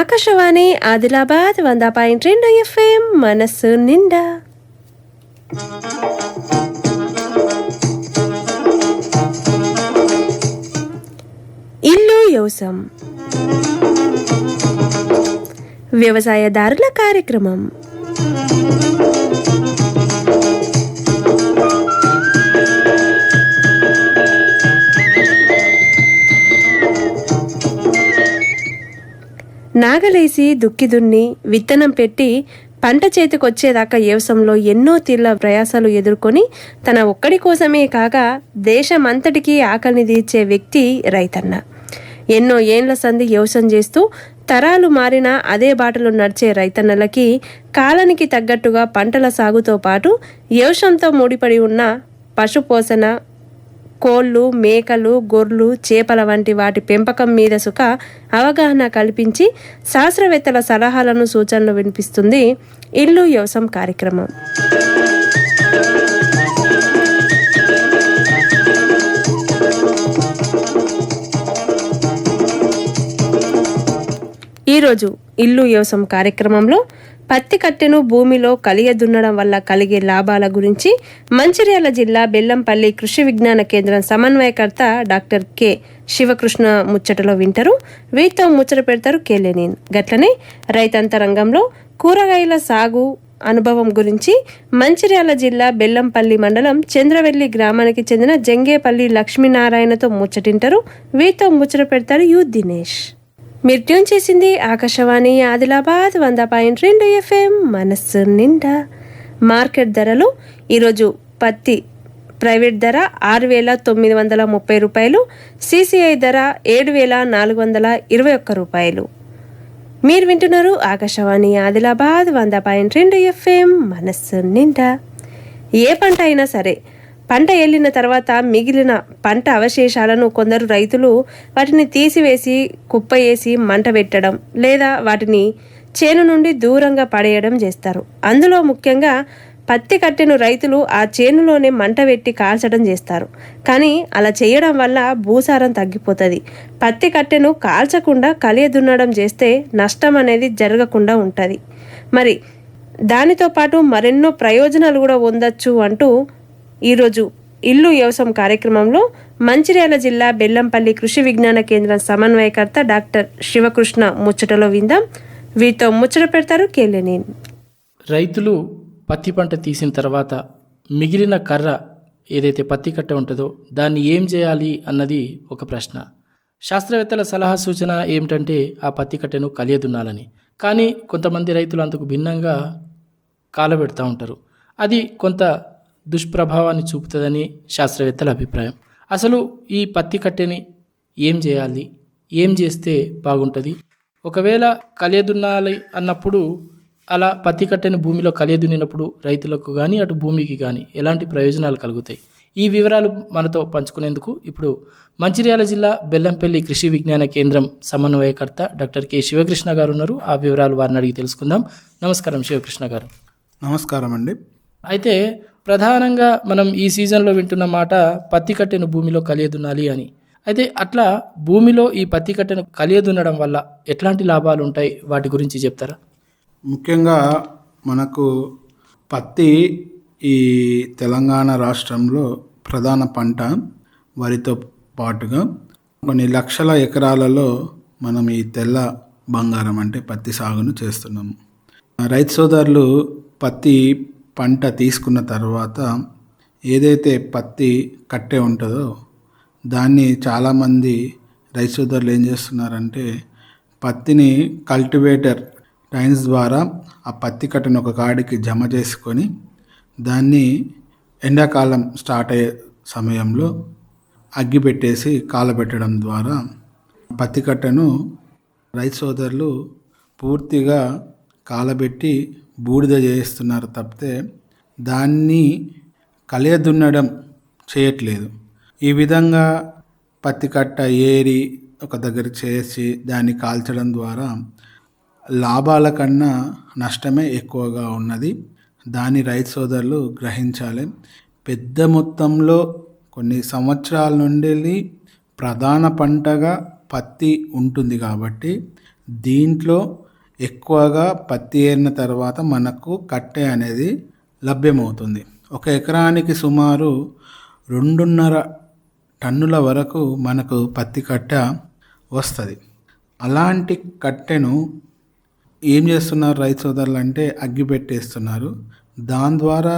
ఆకాశవాణి ఆదిలాబాద్ వంద పాయింట్ రెండు ఎఫ్ఎం మనస్సు నిండా. ఇల్లు యోసం. వ్యవసాయదారుల కార్యక్రమం. నాగలేసి దుక్కి దున్ని విత్తనం పెట్టి పంట చేతికొచ్చేదాకా వ్యవసాయంలో ఎన్నో తీర్ల ప్రయాసాలు ఎదుర్కొని తన ఒక్కడి కోసమే కాక దేశమంతటికీ ఆకలిని తీర్చే వ్యక్తి రైతన్న. ఎన్నో ఏండ్ల సంధి వ్యవసాయం చేస్తూ తరాలు మారినా అదే బాటలో నడిచే రైతన్నలకి కాలానికి తగ్గట్టుగా పంటల సాగుతో పాటు వ్యవసాయంతో ముడిపడి ఉన్న పశుపోషణ కోళ్ళు మేకలు గొర్రెలు చేపల వంటి వాటి పెంపకం మీద సుఖ అవగాహన కల్పించి శాస్త్రవేత్తల సలహాలను సూచనలు వినిపిస్తుంది ఇల్లు వ్యవసాయం కార్యక్రమం. ఈరోజు ఇల్లు వ్యవసాయం కార్యక్రమంలో పత్తి కట్టెను భూమిలో కలియదున్నడం వల్ల కలిగే లాభాల గురించి మంచిర్యాల జిల్లా బెల్లంపల్లి కృషి విజ్ఞాన కేంద్రం సమన్వయకర్త డాక్టర్ కె. శివకృష్ణ ముచ్చటలో వింటారు. వీటితో ముచ్చట పెడతారు కేలేనేన్ గట్లనే రైతాంతరంగంలో కూరగాయల సాగు అనుభవం గురించి మంచిర్యాల జిల్లా బెల్లంపల్లి మండలం చంద్రవెల్లి గ్రామానికి చెందిన జంగేపల్లి లక్ష్మీనారాయణతో ముచ్చటింటారు. వీటితో ముచ్చట పెడతారు యు. దినేష్. మీరు ట్యూన్ చేసింది ఆకాశవాణి ఆదిలాబాద్ వంద పాయింట్ రెండు ఎఫ్ఎం. మనస్సు నిండా. మార్కెట్ ధరలు ఈరోజు పత్తి ప్రైవేట్ ధర ఆరు వేల తొమ్మిది వందల ముప్పై రూపాయలు సిసిఐ ధర ఏడు వేల నాలుగు వందల ఇరవై ఒక్క రూపాయలు. మీరు వింటున్నారు ఆకాశవాణి ఆదిలాబాద్ వంద పాయింట్ రెండు ఎఫ్ఎం. మనస్సు నిండా. ఏ పంట అయినా సరే పంట ఏలిన తర్వాత మిగిలిన పంట అవశేషాలను కొందరు రైతులు వాటిని తీసివేసి కుప్ప వేసి మంట పెట్టడం లేదా వాటిని చేను నుండి దూరంగా పడేయడం చేస్తారు. అందులో ముఖ్యంగా పత్తి కట్టెను రైతులు ఆ చేనులోనే మంట పెట్టి కాల్చడం చేస్తారు. కానీ అలా చేయడం వల్ల భూసారం తగ్గిపోతుంది. పత్తి కట్టెను కాల్చకుండా కలియ దున్నడం చేస్తే నష్టం అనేది జరగకుండా ఉంటుంది. మరి దానితో పాటు మరెన్నో ప్రయోజనాలు కూడా పొందొచ్చు అంటూ ఈరోజు ఇల్లు వ్యవసాయం కార్యక్రమంలో మంచిర్యాల జిల్లా బెల్లంపల్లి కృషి విజ్ఞాన కేంద్రం సమన్వయకర్త డాక్టర్ శివకృష్ణ ముచ్చటలో విందాం. వీరితో ముచ్చట పెడతారు కేలేనేని రైతులు పత్తి పంట తీసిన తర్వాత మిగిలిన కర్ర ఏదైతే పత్తి కట్ట ఉంటుందో దాన్ని ఏం చేయాలి అన్నది ఒక ప్రశ్న. శాస్త్రవేత్తల సలహా సూచన ఏమిటంటే ఆ పత్తి కట్టెను కలియదున్నాలని. కానీ కొంతమంది రైతులు అందుకు భిన్నంగా కాలబెడతా ఉంటారు. అది కొంత దుష్ప్రభావాన్ని చూపుతుందని శాస్త్రవేత్తల అభిప్రాయం. అసలు ఈ పత్తి కట్టెని ఏం చేయాలి? ఏం చేస్తే బాగుంటుంది? ఒకవేళ కలియదున్నాలి అన్నప్పుడు అలా పత్తి కట్టెని భూమిలో కలియదున్నినప్పుడు రైతులకు కానీ అటు భూమికి కానీ ఎలాంటి ప్రయోజనాలు కలుగుతాయి? ఈ వివరాలు మనతో పంచుకునేందుకు ఇప్పుడు మంచిర్యాల జిల్లా బెల్లంపల్లి కృషి విజ్ఞాన కేంద్రం సమన్వయకర్త డాక్టర్ కె శివకృష్ణ గారు ఉన్నారు. ఆ వివరాలు వారిని అడిగి తెలుసుకుందాం. నమస్కారం శివకృష్ణ గారు. నమస్కారం అండి అయితే ప్రధానంగా మనం ఈ సీజన్లో వింటున్న మాట పత్తి కట్టెను భూమిలో కలియదున్నాలి అని. అయితే అట్లా భూమిలో ఈ పత్తి కట్టెను కలియదున్నడం వల్ల ఎట్లాంటి లాభాలు ఉంటాయి వాటి గురించి చెప్తారా? ముఖ్యంగా మనకు పత్తి ఈ తెలంగాణ రాష్ట్రంలో ప్రధాన పంట. వరితో పాటుగా కొన్ని లక్షల ఎకరాలలో మనం ఈ తెల్ల బంగారం అంటే పత్తి సాగును చేస్తున్నాము. రైతు సోదరులు పత్తి పంట తీసుకున్న తర్వాత ఏదైతే పత్తి కట్టె ఉంటుందో దాన్ని చాలామంది రైతు సోదరులు ఏం చేస్తున్నారంటే పత్తిని కల్టివేటర్ టైన్స్ ద్వారా ఆ పత్తి కట్టను ఒక కాడికి జమ చేసుకొని దాన్ని ఎండాకాలం స్టార్ట్ అయ్యే సమయంలో అగ్గి పెట్టేసి కాలబెట్టడం ద్వారా పత్తి కట్టను రైతు సోదరులు పూర్తిగా కాలబెట్టి బూడిద చేస్తున్నారు తప్పితే దాన్ని కలియదున్నడం చేయట్లేదు. ఈ విధంగా పత్తి కట్ట ఏరి ఒక దగ్గర చేసి దాన్ని కాల్చడం ద్వారా లాభాల కన్నా నష్టమే ఎక్కువగా ఉన్నది. దాని రైతు సోదరులు గ్రహించాలి. పెద్ద మొత్తంలో కొన్ని సంవత్సరాల నుండి ప్రధాన పంటగా పత్తి ఉంటుంది కాబట్టి దీంట్లో ఎక్కువగా పత్తి ఏరిన తర్వాత మనకు కట్టె అనేది లభ్యమవుతుంది. ఒక ఎకరానికి సుమారు రెండున్నర టన్నుల వరకు మనకు పత్తి కట్ట వస్తుంది. అలాంటి కట్టెను ఏం చేస్తున్నారు రైతు సోదరులు అంటే అగ్గి పెట్టేస్తున్నారు. దాని ద్వారా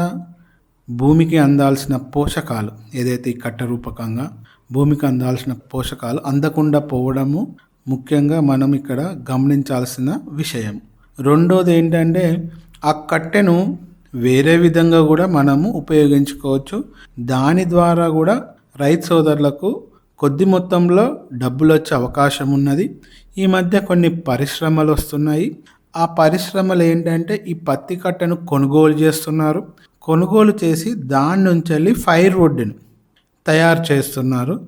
భూమికి అందాల్సిన పోషకాలు ఏదైతే ఈ కట్ట రూపకంగా భూమికి అందాల్సిన పోషకాలు అందకుండా పోవడము ముఖ్యంగా మనం ఇక్కడ గమనించాల్సిన విషయం. రెండోది ఏంటంటే ఆ కట్టెను వేరే విధంగా కూడా మనము ఉపయోగించుకోవచ్చు. దాని ద్వారా కూడా రైతు సోదరులకు కొద్ది మొత్తంలో డబ్బులు వచ్చే అవకాశం ఉన్నది. ఈ మధ్య కొన్ని పరిశ్రమలు వస్తున్నాయి. ఆ పరిశ్రమలు ఏంటంటే ఈ పత్తి కట్టను కొనుగోలు చేస్తున్నారు. కొనుగోలు చేసి దాని నుంచి వెళ్ళి ఫైర్ వుడ్ని తయారు చేస్తున్నారు.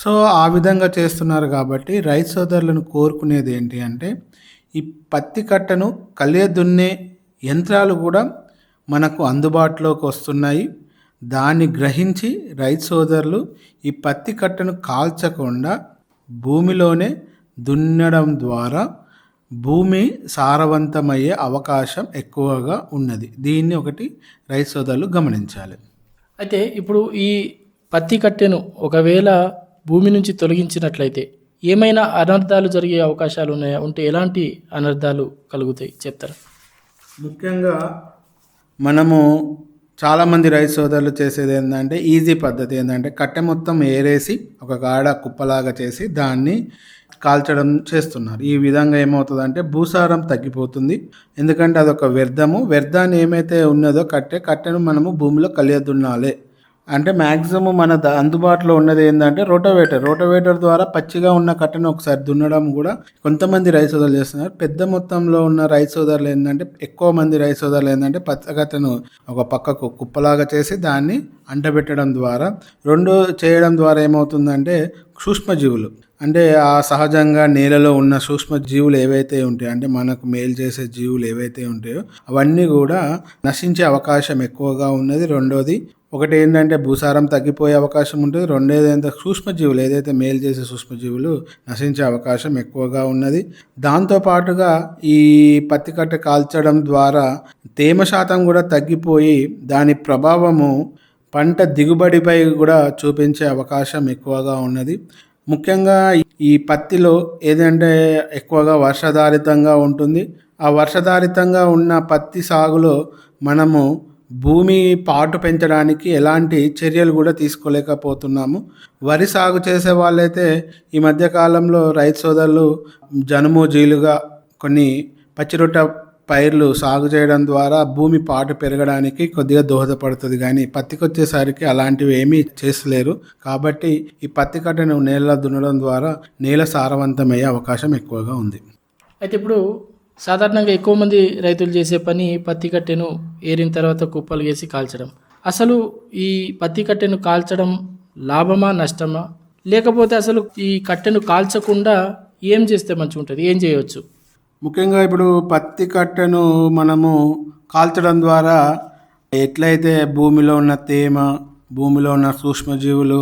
సో ఆ విధంగా చేస్తున్నారు కాబట్టి రైతు సోదరులను కోరుకునేది ఏంటి అంటే ఈ పత్తి కట్టను కలియ దున్నే యంత్రాలు కూడా మనకు అందుబాటులోకి వస్తున్నాయి. దాన్ని గ్రహించి రైతు సోదరులు ఈ పత్తి కట్టను కాల్చకుండా భూమిలోనే దున్నడం ద్వారా భూమి సారవంతమయ్యే అవకాశం ఎక్కువగా ఉన్నది. దీన్ని ఒకటి రైతు సోదరులు గమనించాలి. అయితే ఇప్పుడు ఈ పత్తి కట్టెను ఒకవేళ భూమి నుంచి తొలగించినట్లయితే ఏమైనా అనర్థాలు జరిగే అవకాశాలు ఉన్నాయా? ఉంటే ఎలాంటి అనర్థాలు కలుగుతాయి? చెప్తారు? ముఖ్యంగా మనము చాలామంది రైతు సోదరులు చేసేది ఏంటంటే ఈజీ పద్ధతి ఏంటంటే కట్టె మొత్తం ఏరేసి ఒక గాడ కుప్పలాగా చేసి దాన్ని కాల్చడం చేస్తున్నారు. ఈ విధంగా ఏమవుతుందంటే భూసారం తగ్గిపోతుంది. ఎందుకంటే అదొక వ్యర్థము. వ్యర్థాన్ని ఏమైతే ఉన్నదో కట్టె కట్టెను మనము భూమిలో కలియదున్నాలే. అంటే మ్యాక్సిమం మన ద- అందుబాటులో ఉన్నది ఏంటంటే రోటోవేటర్ రోటోవేటర్ ద్వారా పచ్చిగా ఉన్న కట్టను ఒకసారి దున్నడం కూడా కొంతమంది రైస్ సోదరులు చేస్తున్నారు. పెద్ద మొత్తంలో ఉన్న రైస్ సోదరులు ఏంటంటే ఎక్కువ మంది రైస్ సోదరులు ఏంటంటే పచ్చగట్టను ఒక పక్కకు కుప్పలాగా చేసి దాన్ని అంటబెట్టడం ద్వారా రెండు చేయడం ద్వారా ఏమవుతుందంటే సూక్ష్మజీవులు. అంటే ఆ సహజంగా నేలలో ఉన్న సూక్ష్మ జీవులు ఏవైతే ఉంటాయో అంటే మనకు మేలు చేసే జీవులు ఏవైతే ఉంటాయో అవన్నీ కూడా నశించే అవకాశం ఎక్కువగా ఉన్నది. రెండోది ఒకటి ఏంటంటే భూసారం తగ్గిపోయే అవకాశం ఉంటుంది. రెండోది ఏంటంటే సూక్ష్మజీవులు ఏదైతే మేలు చేసే సూక్ష్మజీవులు నశించే అవకాశం ఎక్కువగా ఉన్నది. దాంతోపాటుగా ఈ పత్తి కట్ట కాల్చడం ద్వారా తేమ శాతం కూడా తగ్గిపోయి దాని ప్రభావము పంట దిగుబడిపై కూడా చూపించే అవకాశం ఎక్కువగా ఉన్నది. ముఖ్యంగా ఈ పత్తిలో ఏదంటే ఎక్కువగా వర్షాధారితంగా ఉంటుంది. ఆ వర్షాధారితంగా ఉన్న పత్తి సాగులో మనము భూమి పాటు పెంచడానికి ఎలాంటి చర్యలు కూడా తీసుకోలేకపోతున్నాము. వరి సాగు చేసే వాళ్ళైతే ఈ మధ్యకాలంలో రైతు సోదరులు జనుము జీలుగా కొన్ని పచ్చిరొట్ట పైర్లు సాగు చేయడం ద్వారా భూమి పాటు పెరగడానికి కొద్దిగా దోహదపడుతుంది. కానీ పత్తికి వచ్చేసరికి అలాంటివి ఏమీ చేస్తలేరు. కాబట్టి ఈ పత్తి కట్టను నేల దున్నడం ద్వారా నేల సారవంతమయ్యే అవకాశం ఎక్కువగా ఉంది. అయితే ఇప్పుడు సాధారణంగా ఎక్కువ మంది రైతులు చేసే పని పత్తి కట్టెను ఏరిన తర్వాత కుప్పలు వేసి కాల్చడం. అసలు ఈ పత్తి కట్టెను కాల్చడం లాభమా నష్టమా? లేకపోతే అసలు ఈ కట్టెను కాల్చకుండా ఏం చేస్తే మంచిగా ఉంటుంది? ఏం చేయవచ్చు ముఖ్యంగా ఇప్పుడు పత్తి కట్టెను మనము కాల్చడం ద్వారా ఎట్లయితే భూమిలో ఉన్న తేమ భూమిలో ఉన్న సూక్ష్మజీవులు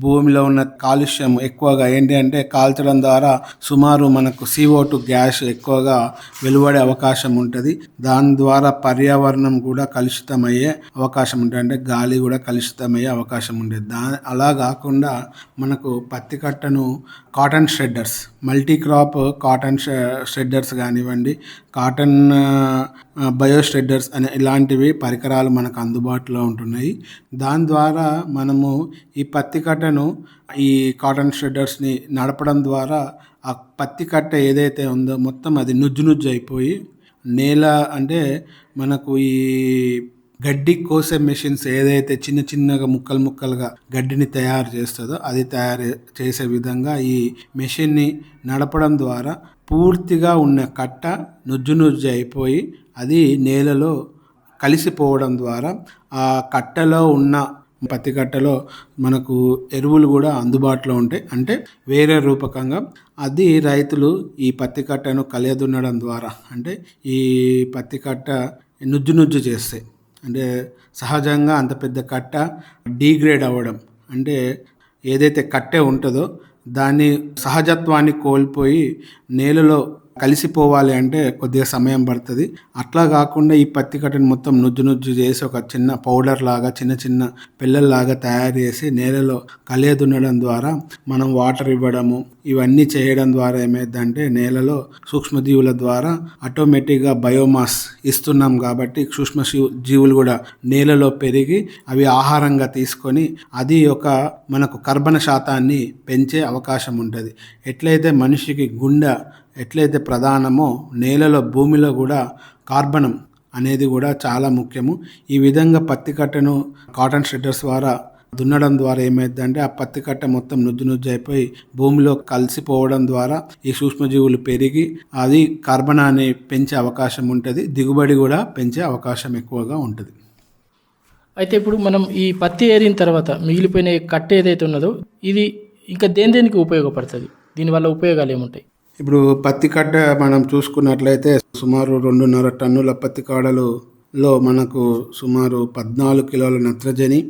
భూమిలో ఉన్న కాలుష్యం ఎక్కువగా ఏంటి అంటే కాల్చడం ద్వారా సుమారు మనకు CO2 గ్యాస్ ఎక్కువగా వెలువడే అవకాశం ఉంటుంది. దాని ద్వారా పర్యావరణం కూడా కలుషితమయ్యే అవకాశం ఉంటుంది. అంటే గాలి కూడా కలుషితమయ్యే అవకాశం ఉంటుంది. దా అలా కాకుండా మనకు పత్తి కట్టను cotton shredders multi crop cotton shredders కానివ్వండి కాటన్ బయో షెడ్డర్స్ అనే ఇలాంటివి పరికరాలు మనకు అందుబాటులో ఉంటున్నాయి. దాని ద్వారా మనము ఈ పత్తి కట్టను ఈ కాటన్ షెడ్డర్స్ని నడపడం ద్వారా ఆ పత్తి కట్ట ఏదైతే ఉందో మొత్తం అది నుజ్జు నుజ్జు అయిపోయి నేల అంటే మనకు ఈ గడ్డి కోసే మెషిన్స్ ఏదైతే చిన్న చిన్నగా ముక్కలు ముక్కలుగా గడ్డిని తయారు చేస్తుందో అది తయారు చేసే విధంగా ఈ మెషిన్ని నడపడం ద్వారా పూర్తిగా ఉన్న కట్ట నుజ్జు నుజ్జు అయిపోయి అది నేలలో కలిసిపోవడం ద్వారా ఆ కట్టలో ఉన్న పత్తి కట్టలో మనకు ఎరువులు కూడా అందుబాటులో ఉంటాయి. అంటే వేరే రూపకంగా అది రైతులు ఈ పత్తి కట్టను కలియదున్నడం ద్వారా అంటే ఈ పత్తి కట్ట నుజ్జు నుజ్జు చేస్తాయి అంటే సహజంగా అంత పెద్ద కట్ట డీగ్రేడ్ అవ్వడం అంటే ఏదైతే కట్టె ఉంటుందో దాని సహజత్వాన్ని కోల్పోయి నేలలో కలిసిపోవాలి అంటే కొద్దిగా సమయం పడుతుంది. అట్లా కాకుండా ఈ పత్తి కట్టను మొత్తం నుజ్జు నుజ్జు చేసి ఒక చిన్న పౌడర్ లాగా చిన్న చిన్న పిల్లల్లాగా తయారు చేసి నేలలో కలియదున్నడం ద్వారా మనం వాటర్ ఇవ్వడము ఇవన్నీ చేయడం ద్వారా ఏమైందంటే నేలలో సూక్ష్మజీవుల ద్వారా ఆటోమేటిక్గా బయోమాస్ ఇస్తున్నాం కాబట్టి సూక్ష్మ జీవు- జీవులు కూడా నేలలో పెరిగి అవి ఆహారంగా తీసుకొని అది ఒక మనకు కర్బన శాతాన్ని పెంచే అవకాశం ఉంటుంది. ఎట్లయితే మనిషికి గుండె ఎట్లయితే ప్రధానమో నేలలో భూమిలో కూడా కార్బనం అనేది కూడా చాలా ముఖ్యము. ఈ విధంగా పత్తి కట్టను కాటన్ షెడ్డర్స్ ద్వారా దున్నడం ద్వారా ఏమైందంటే ఆ పత్తి కట్ట మొత్తం నుజ్జు నుజ్జు అయిపోయి భూమిలో కలిసిపోవడం ద్వారా ఈ సూక్ష్మజీవులు పెరిగి అది కార్బనాన్ని పెంచే అవకాశం ఉంటుంది. దిగుబడి కూడా పెంచే అవకాశం ఎక్కువగా ఉంటుంది. అయితే ఇప్పుడు మనం ఈ పత్తి ఏరిన తర్వాత మిగిలిపోయిన కట్ట ఏదైతే ఉన్నదో ఇది ఇంకా దేని దేనికి ఉపయోగపడుతుంది? దీనివల్ల ఉపయోగాలు ఏముంటాయి? ఇప్పుడు పత్తి కట్ట మనం చూసుకున్నట్లయితే సుమారు రెండున్నర టన్నుల పత్తి కాడలులో మనకు సుమారు పద్నాలుగు కిలోల నత్రజని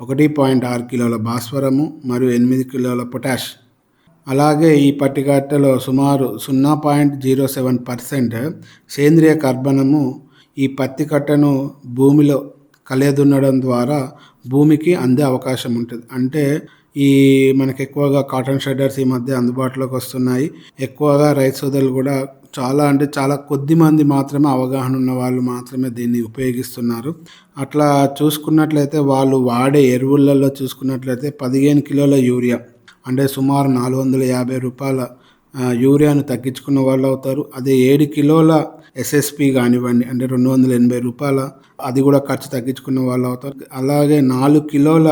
ఒకటి పాయింట్ ఆరు కిలోల భాస్వరము మరియు ఎనిమిది కిలోల పొటాష్. అలాగే ఈ పత్తి కట్టలో సుమారు సున్నా పాయింట్ జీరో సెవెన్ పర్సెంట్ సేంద్రియ కర్బనము ఈ పత్తి కట్టను భూమిలో కలియదున్నడం ద్వారా భూమికి అందే అవకాశం ఉంటుంది. అంటే ఈ మనకి ఎక్కువగా కాటన్ షెడర్స్ ఈ మధ్య అందుబాటులోకి వస్తున్నాయి. ఎక్కువగా రైతు సోదరులు కూడా చాలా అంటే చాలా కొద్ది మంది మాత్రమే అవగాహన ఉన్న వాళ్ళు మాత్రమే దీన్ని ఉపయోగిస్తున్నారు. అట్లా చూసుకున్నట్లయితే వాళ్ళు వాడే ఎరువులలో చూసుకున్నట్లయితే పదిహేను కిలోల యూరియా అంటే సుమారు నాలుగు వందల యాభై రూపాయల యూరియాను తగ్గించుకున్న వాళ్ళు అవుతారు. అదే ఏడు కిలోల ఎస్ఎస్పి కానివ్వండి అంటే రెండు వందల ఎనభై రూపాయల అది కూడా ఖర్చు తగ్గించుకున్న వాళ్ళు అవుతారు. అలాగే నాలుగు కిలోల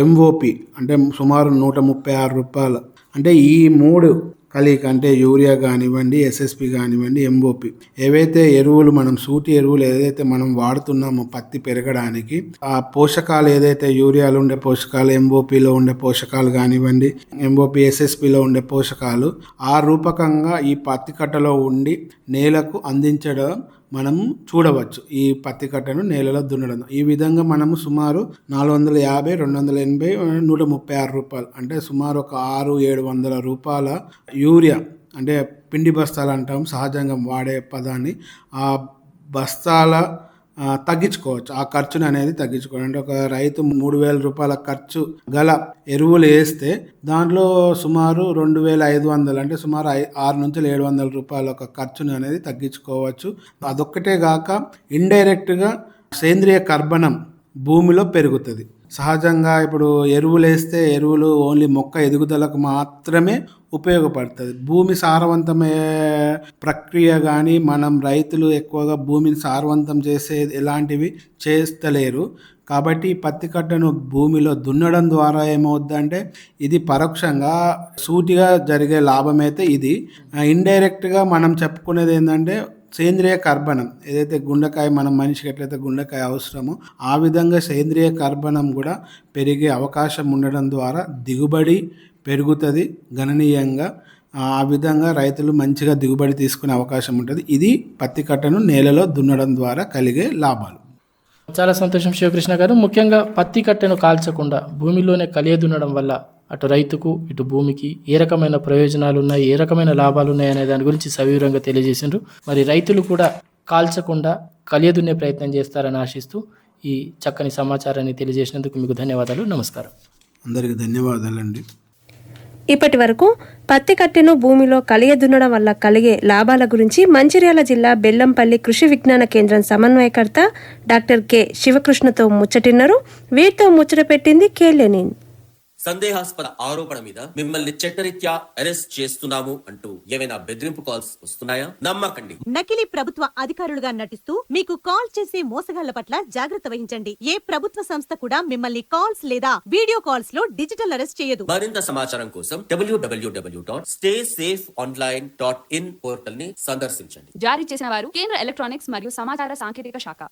ఎంఓపి అంటే సుమారు నూట ముప్పై ఆరు రూపాయలు. అంటే ఈ మూడు కలిక అంటే యూరియా కానివ్వండి ఎస్ఎస్పి కానివ్వండి ఎంఓపి ఏవైతే ఎరువులు మనం సూటి ఎరువులు ఏదైతే మనం వాడుతున్నామో పత్తి పెరగడానికి ఆ పోషకాలు ఏదైతే యూరియాలో ఉండే పోషకాలు ఎంఓపిలో ఉండే పోషకాలు కానివ్వండి ఎంఓపి ఎస్ఎస్పిలో ఉండే పోషకాలు ఆ రూపకంగా ఈ పత్తి కట్టలో ఉండి నేలకు అందించడం మనం చూడవచ్చు ఈ పత్తి కట్టను నేలలో దున్నడం. ఈ విధంగా మనము సుమారు నాలుగు వందల యాభై రెండు వందల ఎనభై నూట ముప్పై ఆరు రూపాయలు. అంటే సుమారు ఒక ఆరు ఏడు వందల రూపాయల యూరియా అంటే పిండి బస్తాలు అంటాం సహజంగా వాడే పదాన్ని. ఆ బస్తాల తగ్గించుకోవచ్చు. ఆ ఖర్చుని అనేది తగ్గించుకోవచ్చు. అంటే ఒక రైతు మూడు వేల రూపాయల ఖర్చు గల ఎరువులు వేస్తే దాంట్లో సుమారు రెండు వేల ఐదు వందలు అంటే సుమారు ఐ ఆరు నుంచి ఏడు వందల రూపాయల ఒక ఖర్చుని అనేది తగ్గించుకోవచ్చు. అదొక్కటే కాక ఇండైరెక్ట్గా సేంద్రియ కర్బనం భూమిలో పెరుగుతుంది. సహజంగా ఇప్పుడు ఎరువులు వేస్తే ఎరువులు ఓన్లీ మొక్క ఎదుగుదలకు మాత్రమే ఉపయోగపడుతుంది. భూమి సారవంతమయ్యే ప్రక్రియ కానీ మనం రైతులు ఎక్కువగా భూమిని సారవంతం చేసే ఎలాంటివి చేస్తలేరు. కాబట్టి పత్తి కట్టను భూమిలో దున్నడం ద్వారా ఏమవుద్దంటే ఇది పరోక్షంగా సూటిగా జరిగే లాభం అయితే ఇది. ఇండైరెక్ట్గా మనం చెప్పుకునేది ఏంటంటే సేంద్రియ కర్బనం ఏదైతే గుండెకాయ మనం మనిషికి ఎట్లయితే గుండెకాయ అవసరమో ఆ విధంగా సేంద్రియ కర్బనం కూడా పెరిగే అవకాశం ఉండడం ద్వారా దిగుబడి పెరుగుతుంది గణనీయంగా. ఆ విధంగా రైతులు మంచిగా దిగుబడి తీసుకునే అవకాశం ఉంటుంది. ఇది పత్తి కట్టను నేలలో దున్నడం ద్వారా కలిగే లాభాలు. చాలా సంతోషం శివకృష్ణ గారు. ముఖ్యంగా పత్తి కట్టెను కాల్చకుండా భూమిలోనే కలియదున్నడం వల్ల అటు రైతుకు ఇటు భూమికి ఏ రకమైన ప్రయోజనాలు ఉన్నాయి ఏ రకమైన లాభాలు ఉన్నాయి అనే దాని గురించి సవివరంగా తెలియజేసిండ్రు. మరి రైతులు కూడా కాల్చకుండా కలియ దున్నే ప్రయత్నం చేస్తారని ఆశిస్తూ ఈ చక్కని సమాచారాన్ని తెలియజేసినందుకు మీకు ధన్యవాదాలు. నమస్కారం. అందరికీ ధన్యవాదాలండి. ఇప్పటి వరకు పత్తి కట్టెను భూమిలో కలియ దున్నడం వల్ల కలిగే లాభాల గురించి మంచిర్యాల జిల్లా బెల్లంపల్లి కృషి విజ్ఞాన కేంద్రం సమన్వయకర్త డాక్టర్ కె శివకృష్ణతో ముచ్చటిన్నారు. వీరితో ముచ్చట పెట్టింది కె లెనిన్. సందేహాస్పద ఆరోపణ మీద మిమ్మల్ని చట్టరీత్యా అరెస్ట్ చేస్తున్నాము అంటూ ఏమైనా బెదిరింపు కాల్స్ వస్తున్నాయా? నమ్మకండి. నకిలీ ప్రభుత్వ అధికారులుగా నటిస్తూ మీకు కాల్ చేసే మోసగాళ్ళ పట్ల జాగ్రత్త వహించండి. ఏ ప్రభుత్వ సంస్థ కూడా మిమ్మల్ని కాల్స్ లేదా వీడియో కాల్స్లో డిజిటల్ అరెస్ట్ చేయదు. మరింత సమాచారం కోసం W W W dot stay safe online dot in పోర్టల్ని సందర్శించండి. జారీ చేసిన వారు కేంద్ర ఎలక్ట్రానిక్స్ మరియు సమాచార సాంకేతిక శాఖ.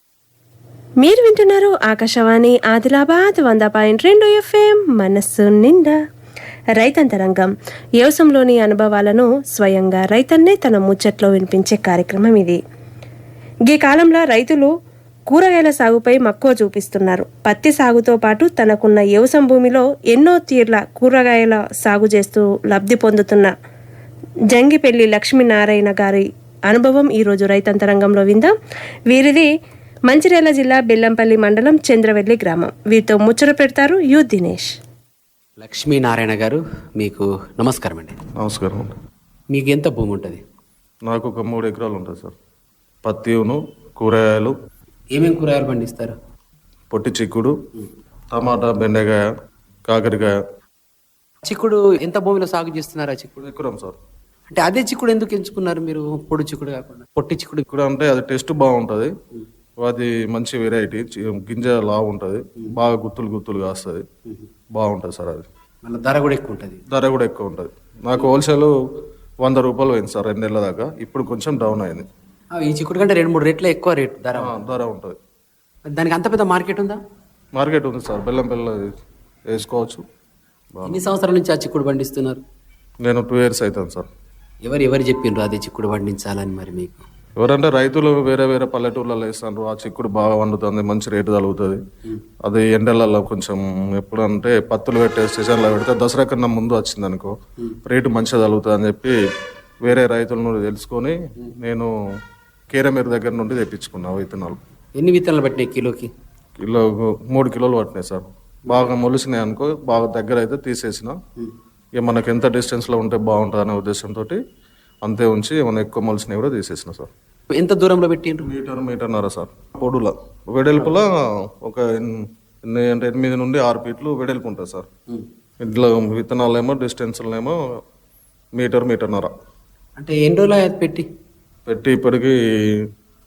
మీరు వింటున్నారు ఆకాశవాణి ఆదిలాబాద్ వంద పాయింట్ రెండు ఎఫ్ఎం మనస్సు నిండా. రైతంతరంగం. వ్యవసంలోని అనుభవాలను స్వయంగా రైతన్నే తన ముచ్చట్లో వినిపించే కార్యక్రమం ఇది. ఈ కాలంలో రైతులు కూరగాయల సాగుపై మక్కువ చూపిస్తున్నారు. పత్తి సాగుతో పాటు తనకున్న వ్యవసాయం భూమిలో ఎన్నో తీర్ల కూరగాయల సాగు చేస్తూ లబ్ధి పొందుతున్న జంగిపెల్లి లక్ష్మీనారాయణ గారి అనుభవం ఈరోజు రైతంతరంగంలో విందాం. వీరిది మంచిర్యాల జిల్లా బెల్లంపల్లి మండలం చంద్రవెల్లి గ్రామం. వీరితో ముచ్చట పెడతారు యు దినేష్. లక్ష్మీనారాయణ గారు మీకు నమస్కారం అండి. నమస్కారం అండి. మీకు ఎంత భూమి ఉంటుంది? నాకు ఒక మూడు ఎకరాలు ఉంటుంది సార్. పత్తిను కూరగాయలు. ఏమేమి కూరగాయలు పండిస్తారు? పొట్టి చిక్కుడు టమాటా బెండకాయ కాకరకాయ. చిక్కుడు ఎంత భూమిలో సాగు చేస్తున్నారు ఆ చిక్కుడు? ఎకరం సార్. అంటే అదే చిక్కుడు ఎందుకు ఎంచుకున్నారు మీరు? పొడి చిక్కుడు కాకుండా. పొట్టి చిక్కుడు ఇక్కడ అంటే అది టేస్ట్ బాగుంటుంది. అది మంచి వెరైటీ గింజ లావు ఉంటుంది. బాగా గుత్తులు గుత్తులు కాస్తుంది. బాగుంటుంది సార్ అది. మళ్ళీ ధర కూడా ఎక్కువ ఉంటుంది. ధర కూడా ఎక్కువ ఉంటుంది. నాకు హోల్సేల్ వంద రూపాయలు పోయింది సార్ రెండు నెలల దాకా. ఇప్పుడు కొంచెం డౌన్ అయింది. ఈ చిక్కుడు కంటే రెండు మూడు రేట్ల ఎక్కువ రేట్ ధర. ధర ఉంటుంది. దానికి అంత పెద్ద మార్కెట్ ఉందా? మార్కెట్ ఉంది సార్. బెల్లం పిల్ల వేసుకోవచ్చు. ఎన్ని సంవత్సరాల నుంచి ఆ చిక్కుడు పండిస్తున్నారు? నేను టూ ఇయర్స్ అవుతాను సార్. ఎవరు ఎవరు చెప్పిండ్రు అదే చిక్కుడు పండించాలని మరి మీకు? ఎవరంటే రైతులు వేరే వేరే పల్లెటూర్లలో వేస్తారు ఆ చిక్కుడు బాగా వండుతుంది మంచి రేటు తగులుతుంది. అది ఎండలలో కొంచెం ఎప్పుడంటే పత్తులు పెట్టే సీజన్లో పెడితే దసరా కన్నా ముందు వచ్చింది అనుకో రేటు మంచిగా తగులుతుంది అని చెప్పి వేరే రైతుల నుండి తెలుసుకొని నేను కీరమేరు దగ్గర నుండి తెప్పించుకున్నా విత్తనాలు. ఎన్ని విత్తనాలు పట్టినాయి కిలోకి? కిలో మూడు కిలోలు పట్టినాయి సార్. బాగా మొలిసినాయి అనుకో బాగా దగ్గర అయితే తీసేసిన. ఇక మనకి ఎంత డిస్టెన్స్లో ఉంటే బాగుంటుంది అనే ఉద్దేశంతో అంతే ఉంచి ఏమైనా ఎక్కువ మొలిసినవి కూడా తీసేసిన సార్. ఎంత దూరంలో పెట్టిండ్రు? Metre మీటర్న్నర sir. పొడుల. వెడల్పుల ఒక ఎన్ని అంటే ఎనిమిది నుండి ఆరు ఫీట్లు వెడల్పు ఉంటుంది సార్. ఇంట్లో విత్తనాలేమో డిస్టెన్స్లేమో మీటర్ మీటర్న్నర. అంటే ఎన్ని రోజులు అయ్యాది పెట్టి? పెట్టి ఇప్పటికి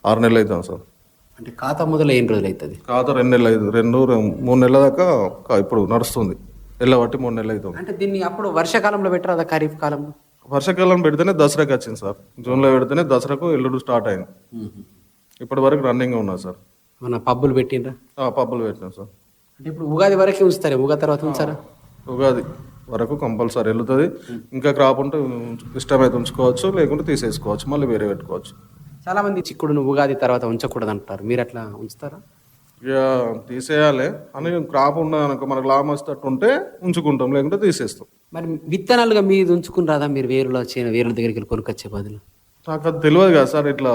ఆరు నెలలు అవుతాం సార్. అంటే ఖాతా మొదలు ఎన్ని రోజులు అవుతుంది ఖాతా రెండు నెలలు అవుతుంది రెండు మూడు నెలల దాకా ఇప్పుడు నడుస్తుంది. ఎల్లబట్టి మూడు నెలలు అవుతుంది అంటే దీన్ని అప్పుడు వర్షాకాలంలో పెట్టరా అదా ఖరీఫ్ కాలంలో వర్షాకాలం పెడితేనే దసరాకి వచ్చింది సార్. జూన్లో పెడితేనే దసరాకు ఎల్లుడు స్టార్ట్ అయింది. ఇప్పటి వరకు రన్నింగ్ ఉన్నది సార్. మన పబ్బులు పెట్టిండ్రా? పబ్బులు పెట్టినాం సార్. అంటే ఇప్పుడు ఉగాది వరకే ఉంచుతారే? ఉగాది తర్వాత ఉంచారా? ఉగాది వరకు కంపల్సరీ వెళ్తుంది ఇంకా క్రాప్ ఉంటే ఇష్టమైతే ఉంచుకోవచ్చు లేకుంటే తీసేసుకోవచ్చు మళ్ళీ వేరే పెట్టుకోవచ్చు. చాలా మంది చిక్కుడును ఉగాది తర్వాత ఉంచకూడదు అంటారు మీరు అట్లా ఉంచుతారా? ఇక తీసేయాలి. అని క్రాప్ ఉన్నది అనుకో మనకు లాభం వచ్చేటట్టు ఉంటే ఉంచుకుంటాం లేకుంటే తీసేస్తాం. మరి విత్తనాలుగా మీరు ఉంచుకుని రాదా? మీరు వేరులో వచ్చిన వేరుల దగ్గరికి వెళ్ళి కొనుక్కొచ్చే బదులు? నాకు అది తెలియదు కదా సార్. ఇట్లా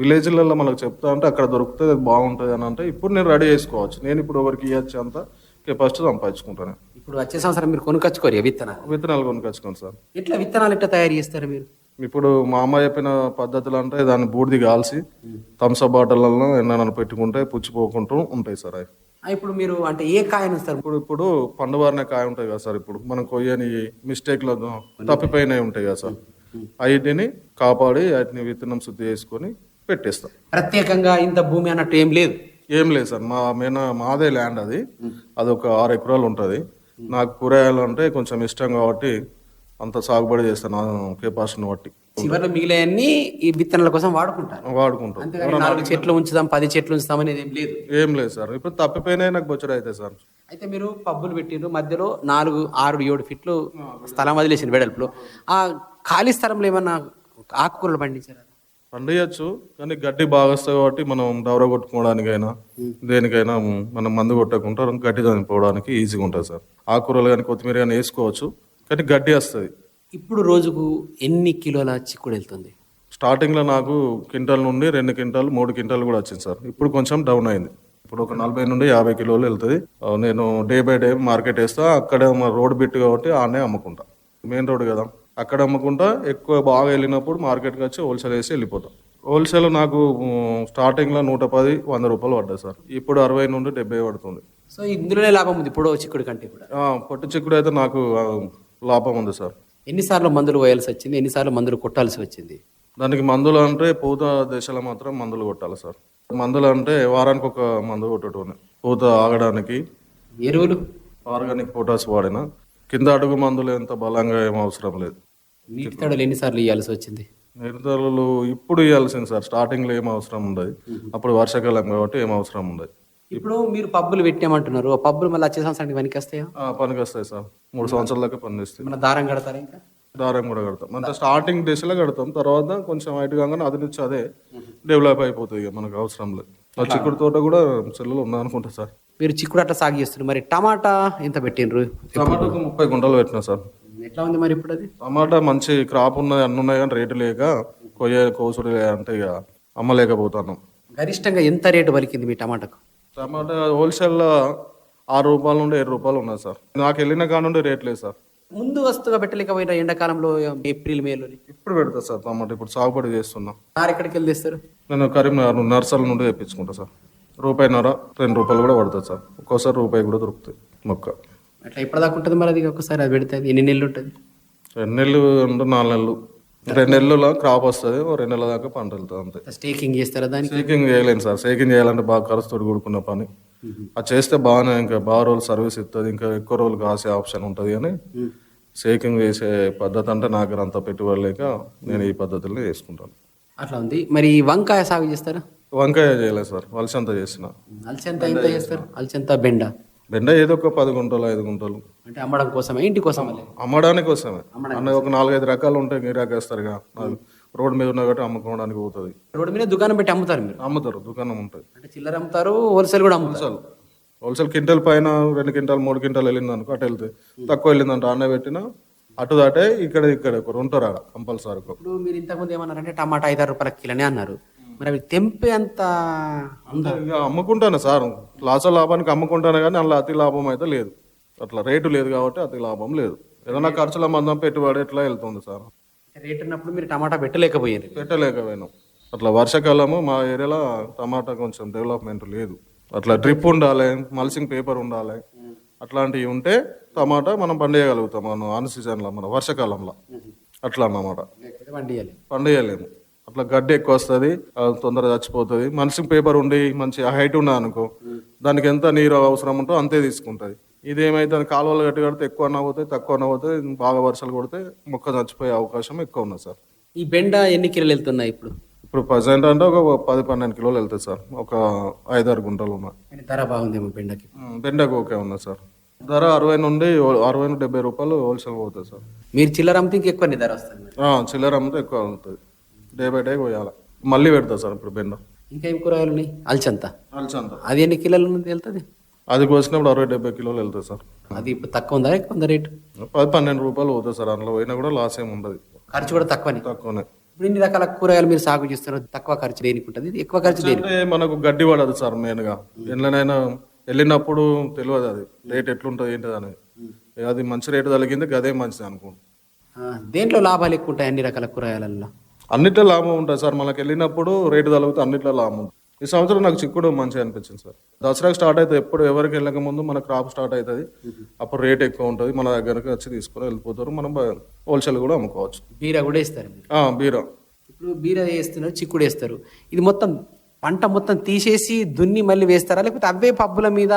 విలేజ్లలో మనకు చెప్తా అంటే అక్కడ దొరుకుతుంది అది బాగుంటుంది అని అంటే ఇప్పుడు నేను రెడీ చేసుకోవచ్చు. నేను ఇప్పుడు ఎవరికి ఇవ్వచ్చు అంత కెపాసిటీ సంపాదించుకుంటాను. ఇప్పుడు వచ్చే సంవత్సరం మీరు కొనుక్కొచ్చుకోరు ఇక విత్తనాలు? విత్తనాలు కొనుకొచ్చుకోండి సార్. ఎట్లా విత్తనాలు ఎట్లా తయారు చేస్తారు మీరు? ఇప్పుడు మా అమ్మ చెప్పిన పద్ధతులు అంటే దాన్ని బూడిది కాల్చి థమ్స్అప్ బాటిళ్ళలో ఎన్న పెట్టుకుంటే పుచ్చిపోకుంటూ ఉంటాయి సార్ అవి. ఇప్పుడు మీరు అంటే ఏ కాయను ఇస్తారు ఇప్పుడు ఇప్పుడు పండువారిన కాయ ఉంటాయి కదా సార్ ఇప్పుడు మనం కొయ్యని మిస్టేక్లో తప్పిపోయినవి ఉంటాయి కదా సార్. వాటిని కాపాడి వాటిని విత్తనం శుద్ధి చేసుకొని పెట్టేస్తాం. ప్రత్యేకంగా ఇంత భూమి అన్నట్టు ఏం లేదు? ఏం లేదు సార్ మా మేన మాదే ల్యాండ్ అది. అది ఒక ఆరు ఎకరాలు ఉంటుంది. నాకు కూరగాయలు అంటే కొంచెం ఇష్టం కాబట్టి అంత సాగుబడి చేస్తాను కెపాసిటీని బట్టి. చివరిలో మిగిలినవన్నీ ఈ విత్తనాల కోసం వాడుకుంటారు. వాడుకుంటాం అంతేగాని నాలుగు చెట్లు ఉంచుదాం పది చెట్లు ఉంచుదాం అనేది ఏం లేదు. ఏం లేదు సార్. ఇప్పుడు తప్పిపోయినాయి నాకు బొచ్చడు అవుతాయి సార్. అయితే మీరు పబ్బులు పెట్టిండ్రు మధ్యలో నాలుగు ఆరు ఏడు ఫీట్లు స్థలం వదిలేసిన వెడల్పులో. ఆ ఖాళీ స్థలంలో ఏమన్నా ఆకుకూరలు పండించారా? పండియచ్చు కానీ గడ్డి బాగా వస్తాయి కాబట్టి మనం దవర కొట్టుకోవడానికైనా దేనికైనా మనం మందు కొట్టకుండా గడ్డి చనిపోవడానికి ఈజీగా ఉంటుంది సార్. ఆకుకూరలు కానీ కొత్తిమీర కానీ వేసుకోవచ్చు కానీ గడ్డి వస్తుంది. ఇప్పుడు రోజుకు ఎన్ని కిలోల చిక్కుడు వెళ్తుంది? స్టార్టింగ్లో నాకు క్వింటాల్ నుండి రెండు క్వింటాల్ మూడు క్వింటాల్ కూడా వచ్చింది సార్. ఇప్పుడు కొంచెం డౌన్ అయింది. ఇప్పుడు ఒక నలభై నుండి యాభై కిలోలు వెళ్తుంది. నేను డే బై డే మార్కెట్ వేస్తా అక్కడ మా రోడ్ బిట్ కాబట్టి ఆడనే అమ్ముకుంటా. మెయిన్ రోడ్ కదా. అక్కడ అమ్ముకుంటా ఎక్కువ బాగా వెళ్ళినప్పుడు మార్కెట్కి వచ్చి హోల్సేల్ వేసి వెళ్ళిపోతాం. హోల్సేల్ నాకు స్టార్టింగ్లో నూట పది వంద రూపాయలు పడ్డాయి సార్. ఇప్పుడు అరవై నుండి డెబ్బై పడుతుంది. సో ఇందులోనే లాభం ఉంది ఇప్పుడు చిక్కుడు కంటే పొట్టు చిక్కుడు అయితే నాకు లాభం ఉంది సార్. ఎన్నిసార్లు మందులు వేయాల్సి వచ్చింది? ఎన్నిసార్లు మందులు కొట్టాల్సి వచ్చింది? దానికి మందులు అంటే పూత దశలో మాత్రం మందులు కొట్టాలి సార్. మందులు అంటే వారానికి ఒక మందు కొట్టడం పూత ఆగడానికి ఎరువులు? ఆర్గానిక్ పొటాస్ వాడిన. కింద అడుగు మందులు ఎంత బలంగా ఏం అవసరం లేదు. నీటి తడులు ఎన్నిసార్లు ఇవ్వాల్సి వచ్చింది? నిరుదలు ఇప్పుడు ఇవ్వాల్సింది సార్. స్టార్టింగ్లో ఏం అవసరం ఉండదు. అప్పుడు వర్షాకాలం కాబట్టి ఏం అవసరం ఉండదు. ఇప్పుడు మీరు పబ్బులు పెట్టామంటున్నారు. ఆ పబ్బులు మళ్ళీ వచ్చే సంవత్సరానికి వెనక్కి వస్తాయా? ఆ, పనికి వస్తాయి సార్. మూడు సంవత్సరాల దాకా పనిచేస్తాయి మన దారం కడతారా ఇంకా? దారం కూడా కడతాం. అంత స్టార్టింగ్ దశలో కడతాం. తర్వాత కొంచెం హైట్ కాగానే అది నుంచి అదే డెవలప్ అయిపోతుంది ఇక మనకు అవసరం లేదు ఆ చిక్కుడు తోట కూడా సెల్లులు ఉన్నాయి అనుకుంటా సార్. మీరు చిక్కుడు అట్లా సాగు చేస్తున్నారు. మరి టమాటా ఎంత పెట్టిండ్రు? టమాటోకు ముప్పై గుంటలు పెట్టినా సార్. ఎట్లా ఉంది మరి ఇప్పుడు అది? టమాటా మంచి క్రాప్ ఉన్నది అన్ని ఉన్నాయి కానీ రేటు లేక కొయ్య కోసుడు అంటే ఇక అమ్మలేకపోతున్నాం. గరిష్టంగా ఎంత రేటు పలికింది మీ టమాటాకు? టమాటా హోల్సేల్లో ఆరు రూపాయల నుండి ఏడు రూపాయలు ఉన్నది సార్. నాకు వెళ్ళిన కాడ నుండి రేట్ లేదు సార్. ముందు వస్తుగా పెట్టలేకపోయినా ఎండాకాలంలో ఏప్రిల్ మేలో ఇప్పుడు పెడతా సార్ టమాటా ఇప్పుడు సాగుబడి చేస్తున్నా. నారు ఎక్కడికి వెళ్ళి తెస్తారు? నేను కరీంనగర్ నర్సల నుండి తెప్పించుకుంటా సార్. రూపాయిన్నర రెండు రూపాయలు కూడా పడుతుంది సార్. ఒక్కోసారి రూపాయి కూడా దొరుకుతాయి మొక్క. అట్లా ఎప్పటిదాకా ఉంటుంది మరి అది? ఒకసారి అది పెడితే అది ఎన్ని నెలలు ఉంటుంది? రెండు నెలలు నాలుగు నెలలు. రెండు నెలల క్రాప్ వస్తుంది ఓ రెండు నెలల దాకా పంట వెళ్తుంది అంతే. స్టేకింగ్ చేస్తారా దానికి? సేకింగ్ చేయలేను సార్. సేకింగ్ చేయాలంటే బాగా ఖర్చుతో కూడుకున్న పని. అది చేస్తే బాగానే ఇంకా బాగా రోజులు సర్వీస్ ఇస్తుంది ఇంకా ఎక్కువ రోజులు కాసే ఆప్షన్ ఉంటుంది కానీ సేకింగ్ చేసే పద్ధతి అంటే నాకు అంత పెట్టుబడి లేక నేను ఈ పద్ధతిలో చేసుకుంటాను. అట్లా ఉంది. మరి ఈ వంకాయ సాగు చేస్తారా? వంకాయ చేయలేదు సార్. వలసంత చేసిన. అలసంత ఎంత చేస్తారు? అలసంత బెండ. బెండ ఏదో ఒక పది గుంటలు ఐదు గుంటలు. అంటే అమ్మడం కోసమే ఇంటి కోసం అమ్మడానికి వస్తామే అన్న ఒక నాలుగైదు రకాలు ఉంటాయి గిరాకేస్తారుగా రోడ్ మీద ఉన్న కాబట్టి అమ్ముకోవడానికి పోతుంది. రోడ్డు మీద దుకాణం పెట్టి అమ్ముతారు మీరు? అమ్ముతారు దుకాణం ఉంటుంది. అంటే చిల్లర అమ్ముతారు హోల్సేల్ కూడా అమ్ముతారు? హోల్సేల్. క్వింటల్ పైన రెండు క్వింటాల్ మూడు క్వింటాల్ వెళ్ళింది అనుకో అటు వెళ్తే. తక్కువ వెళ్ళిందంటే అన్న పెట్టినా అటు దాటే ఇక్కడ ఇక్కడ ఒకరు ఉంటారు కంపల్సరీ ఇప్పుడు మీరు ఇంతకుముందు ఏమన్నారంటే టమాటా ఐదారు రూపాయల కిలోనే అన్నారు. మరి అవి తెంపే అంత ఇక అమ్ముకుంటాను సార్. లాస లాభానికి అమ్ముకుంటాను కానీ అందులో అతి లాభం అయితే లేదు. అట్లా రేటు లేదు కాబట్టి అతి లాభం లేదు. ఏదైనా ఖర్చుల మందం పెట్టుబడి ఎట్లా వెళ్తుంది సార్? రేట్ ఉన్నప్పుడు మీరు టమాటా పెట్టలేకపోయారు. పెట్టలేకపోయినాం. అట్లా వర్షాకాలము మా ఏరియాలో టమాటా కొంచెం డెవలప్మెంట్ లేదు. అట్లా డ్రిప్ ఉండాలి మల్సింగ్ పేపర్ ఉండాలి. అట్లాంటివి ఉంటే టమాటా మనం పండేయగలుగుతాం. మనం ఆన్ సీజన్లో మన వర్షాకాలంలో. అట్లా అన్నమాట. పండేయలేము అట్లా గడ్డి ఎక్కువ వస్తుంది తొందరగా చచ్చిపోతుంది. మనిషికి పేపర్ ఉండి మంచి హైట్ ఉన్నది అనుకో దానికి ఎంత నీరు అవసరం ఉంటో అంతే తీసుకుంటుంది. ఇది ఏమైతే కాలువలు గట్టి కడితే ఎక్కువ అన్న పోతే తక్కువ అన్న పోతే బాగా వర్షాలు కొడితే మొక్క చచ్చిపోయే అవకాశం ఎక్కువ ఉన్నది సార్. ఈ బెండ ఎన్ని కిలోలు వెళ్తున్నాయి ఇప్పుడు? ఇప్పుడు ప్రజెంట్ అంటే ఒక పది పన్నెండు కిలోలు వెళ్తాయి సార్ ఒక ఐదారు గుంటలు ఉన్నాయి ధర బాగుందేమో బెండకి. బెండకు ఓకే ఉన్నది సార్. ధర అరవై నుండి అరవై నుండి డెబ్బై రూపాయలు హోల్సేల్ పోతుంది సార్. మీరు చిల్లర అమ్మితే ఇంకెక్కువ ధర వస్తుంది చిల్లర అమ్మితే ఎక్కువ అవుతుంది. డే బై డే పోయాలి మళ్ళీ పెడతా సార్ ఇప్పుడు బెండ. ఇంకా ఏం కూరగాయలు ఉన్నాయి అల్చంత. అలచంద అది ఎన్ని కిలోలు ఉన్నది వెళ్తుంది? అది కోసినప్పుడు అరవై డెబ్బై కిలోలు వెళ్తాయి సార్. అది ఇప్పుడు తక్కువ ఉందా? ఎక్కువ ఉందా రేటు? పది పన్నెండు రూపాయలు పోతుంది సార్ అందులో. పోయినా కూడా లాస్ ఏమి ఉండదు. ఖర్చు కూడా తక్కువనే. తక్కువనే. ఇప్పుడు ఇన్ని రకాల కూరగాయలు మీరు సాగు చేస్తున్నారు తక్కువ ఖర్చు దేనికి ఉంటుంది? ఎక్కువ ఖర్చు దేనికి? అంటే మనకు గడ్డి పడదు సార్ మెయిన్గా. ఎట్లనైనా వెళ్ళినప్పుడు తెలియదు అది. రేట్ ఎట్లుంటుంది ఏంటిది అనేది. అది మంచి రేటు తగిలింది అదే మంచిది అనుకుంటా ఆ, దేంట్లో లాభాలు ఎక్కువ ఉంటాయి అన్ని రకాల కూరగాయలలో అన్నిట్లో లాభం ఉంటుంది సార్. మనకి వెళ్ళినప్పుడు రేటు తగ్గితే అన్నిట్లో లాభం ఉంటుంది. ఈ సంవత్సరం నాకు చిక్కుడు మంచిగా అనిపించింది సార్. దసరాకి స్టార్ట్ అయితే ఎప్పుడు ఎవరికి వెళ్ళక ముందు మన క్రాప్ స్టార్ట్ అవుతుంది. అప్పుడు రేట్ ఎక్కువ ఉంటుంది. మన దగ్గరకు వచ్చి తీసుకొని వెళ్ళిపోతారు. మనం హోల్సేల్ కూడా అమ్ముకోవచ్చు. బీర కూడా వేస్తారు బీరా. ఇప్పుడు బీర వేస్తున్నారు చిక్కుడు వేస్తారు. ఇది మొత్తం పంట మొత్తం తీసేసి దున్ని మళ్ళీ వేస్తారా? లేకపోతే అవే పబ్బుల మీద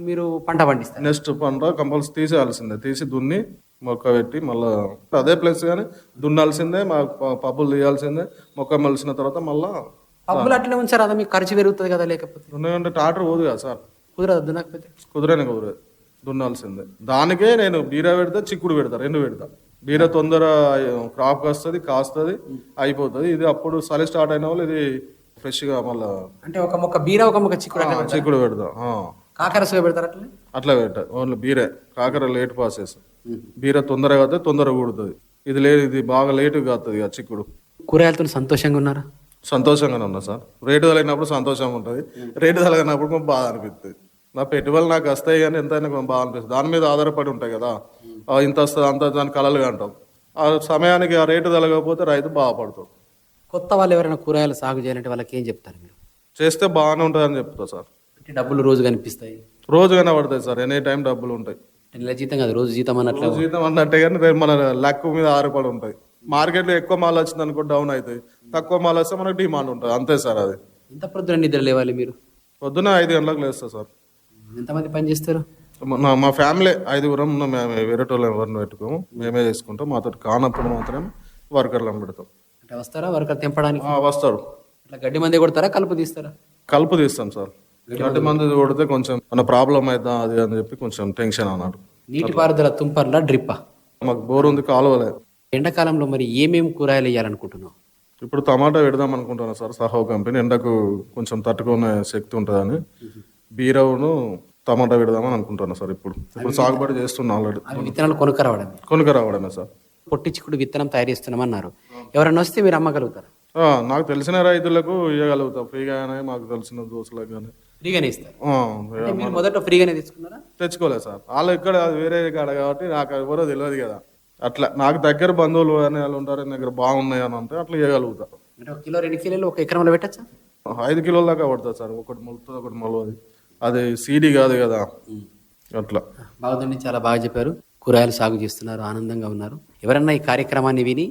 మీరు పంట పండిస్తారు? నెక్స్ట్ పంట కంపల్సరీ తీసేయాల్సిందే. తీసి దున్ని మొక్క పెట్టి మళ్ళీ అదే ప్లేస్ కానీ దున్నాల్సిందే మా ప- పప్పులు తీయాల్సిందే మొక్క మలిసిన తర్వాత మళ్ళా పబ్బులు అట్లే ఉంచారు? అదా మీకు ఖర్చు పెరుగుతుంది కదా లేకపోతే? ఎందుకంటే టాటర్ పోదు కదా సార్. కుదరదు దున్నకపోతే? కుదిరేనే కుదరదు. దున్నాల్సిందే. దానికే నేను బీర పెడతా చిక్కుడు పెడతా రెండు పెడతా. బీర తొందర క్రాప్ వస్తుంది కాస్తుంది అయిపోతుంది. ఇది అప్పుడు చలి స్టార్ట్ అయిన వాళ్ళు ఇది ఫ్రెష్గా మళ్ళా అంటే ఒక మొక్క బీర ఒక మొక్క చిక్కుడు? చిక్కుడు పెడతా ఆ. కాకర సోయ పెడతారు అట్లే అట్లా పెట్ట ఓన్లీ బీరే కాకర లేట్ ప్రాసెస్ బీర తొందరగా అవుతుంది తొందరగా కూడుతుంది. ఇది లేదు ఇది బాగా లేటుగా అవుతుంది ఇక చిక్కుడు. కూరగాయలతో సంతోషంగా ఉన్నారా? సంతోషంగానే ఉన్నా సార్. రేటు తగినప్పుడు సంతోషంగా ఉంటుంది. రేటు తగినప్పుడు కొంచెం బాధ అనిపిస్తుంది. నా పెట్టుబడులు నాకు వస్తాయి కానీ ఎంతైనా కొంచెం బాధ అనిపిస్తుంది. దాని మీద ఆధారపడి ఉంటాయి కదా. ఇంత వస్తుంది అంత దాని కలలుగా అంటాం ఆ సమయానికి ఆ రేటు తగలకపోతే రైతు బాధపడతాడు. కొత్త వాళ్ళు ఎవరైనా కూరగాయలు సాగు చేయాలంటే వాళ్ళకి ఏం చెప్తారు మీరు? చేస్తే బాగానే ఉంటుంది అని చెప్తా సార్. డబ్బులు రోజు కనిపిస్తాయి రోజు కనబడతాయి సార్. ఎనీ టైం డబ్బులు ఉంటాయి. నెల జీతం కాదు రోజు జీతం అన్నట్లు రోజు జీతం అన్నట్టే కానీ రేపు మన లక్ మీద ఆధారపడి ఉంటాయి మార్కెట్లో ఎక్కువ మాల్ వచ్చింది అనుకో డౌన్ అవుతాయి తక్కువ మాల్ వస్తే మనకు డిమాండ్ ఉంటుంది. అంతే సార్ అది. ఎంత ప్రొద్దున నిద్ర లేవాలి మీరు? పొద్దున ఐదు గంటలకు లేస్తా సార్. ఎంతమంది పని చేస్తారు? మా మా ఫ్యామిలీ ఐదుగురం ఉన్నాం మేము వేరేటోళ్ళు ఎవరిని పెట్టుకోము. మేమే చేసుకుంటాం. మాతో కానప్పుడు మాత్రం వర్కర్లను పెడతాం. అంటే వస్తారా వర్కర్ తెంపడానికి? వస్తారు. అట్లా గడ్డి మంది కొడతారా? కలుపు తీస్తారా? కలుపు తీస్తాం సార్. గడ్డి మంది కొడితే కొంచెం మన ప్రాబ్లం అవుతా అది అని చెప్పి కొంచెం టెన్షన్ అన్నాడు నీటిపారుదల తుంపర్లా డ్రిప్పా. మాకు బోర్ ఉంది కాలువలే. ఎండాకాలంలో మరి ఏమేమి కూరగాయలు వేయాలనుకుంటున్నావు? ఇప్పుడు టమాటా పెడదాం అనుకుంటున్నాను సార్ సహో కంపెనీ. ఎండకు కొంచెం తట్టుకునే శక్తి ఉంటుందని. బీరవును టమాటా పెడదామని అనుకుంటున్నా సార్ ఇప్పుడు. ఇప్పుడు సాగుబడి చేస్తున్నా ఆల్రెడీ విత్తనాలు కొనుక్కరావడమే కొనుక రావడమే సార్. పొట్టి చిక్కుడు విత్తనం తయారు చేస్తున్నామన్నారు. ఎవరైనా వస్తే మీరు అమ్మగలుగుతారు? నాకు తెలిసిన రైతులకు ఇవ్వగలుగుతా ఫ్రీగానే మాకు తెలిసిన దోస్తులకు కానీ ఫ్రీగానే ఇస్తారు. మీరు మొదట ఫ్రీగానే తీసుకున్నారా? తెచ్చుకోలేదు సార్. వాళ్ళు ఇక్కడ వేరే కాడ కాబట్టి నాకు ఎవరో తెలియదు కదా. అట్లా నాకు దగ్గర బంధువులు అని వాళ్ళు ఉంటారు "నీ దగ్గర బాగున్నాయి అని అంటే అట్లా అంటే ఒక కిలో రెండు కిలోలు ఒక ఎకరంలో పెట్టచ్చా? ఐదు కిలోల దాకా పడుతుంది సార్. ఒకటి మొలుతుంది ఒకటి మొలవది అది. సీడీ కాదు కదా. అట్లా. బాగుందండి చాలా బాగా చెప్పారు. కూరగాయలు సాగు చేస్తున్నారు ఆనందంగా ఉన్నారు. ఎవరన్నా ఈ కార్యక్రమాన్ని విని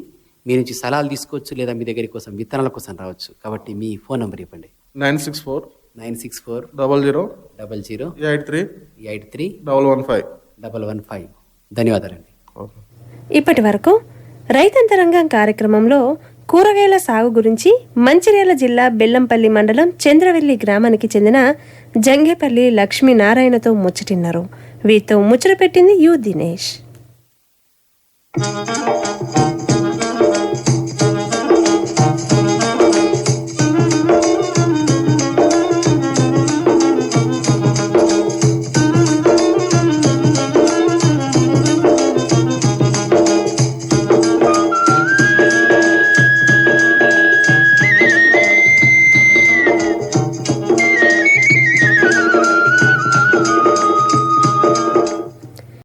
మీ నుంచి సలహాలు తీసుకోవచ్చు లేదా మీ దగ్గర కోసం విత్తనాల కోసం రావచ్చు. కాబట్టి మీ ఫోన్ నెంబర్ ఇవ్వండి nine six four nine six four double zero double zero eight three eight three double one five double one five. ధన్యవాదాలండి. ఓకే. ఇప్పటి వరకు రైతంతరంగం కార్యక్రమంలో కూరగాయల సాగు గురించి మంచిర్యాల జిల్లా బెల్లంపల్లి మండలం చంద్రవెల్లి గ్రామానికి చెందిన జంగేపల్లి లక్ష్మీనారాయణతో ముచ్చటిన్నారు. వీరితో ముచ్చట పెట్టింది యు దినేష్.